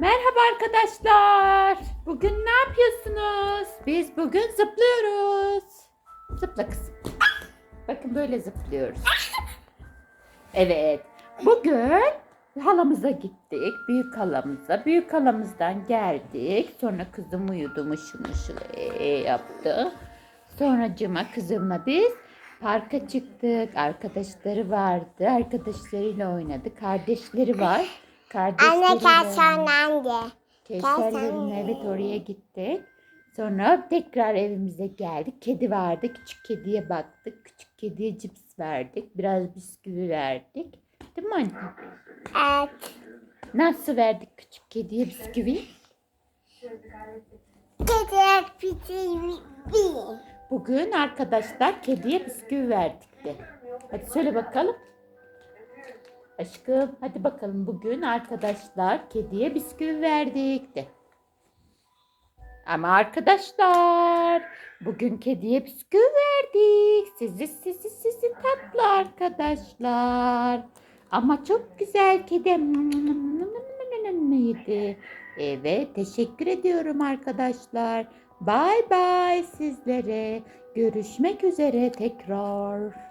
Merhaba arkadaşlar. Bugün ne yapıyorsunuz? Biz bugün zıplıyoruz. Zıpla kızım. Bakın böyle zıplıyoruz. Evet. Bugün halamıza gittik. Büyük halamıza. Büyük halamızdan geldik. Sonra kızım uyudu mışıl mışıl ee, yaptı. Sonra cıma kızımla biz parka çıktık. Arkadaşları vardı. Arkadaşlarıyla oynadı. Kardeşleri var. Anne Kardeşleriyle kaşanlandı. Kevserlerin evet oraya gittik. Sonra tekrar evimize geldik. Kedi vardı. Küçük kediye baktık. Küçük kediye cips verdik. Biraz bisküvi verdik. Değil mi anne? Evet. Nasıl verdik küçük kediye bisküvi? Kedi piti Bugün arkadaşlar kediye bisküvi verdik de. Hadi söyle bakalım. Aşkım hadi bakalım bugün arkadaşlar kediye bisküvi verdik de. Ama arkadaşlar bugün kediye bisküvi verdik. Sizi sizi sizi tatlı arkadaşlar. Ama çok güzel kedi yedi. Evet teşekkür ediyorum arkadaşlar. Bay bay sizlere. Görüşmek üzere tekrar.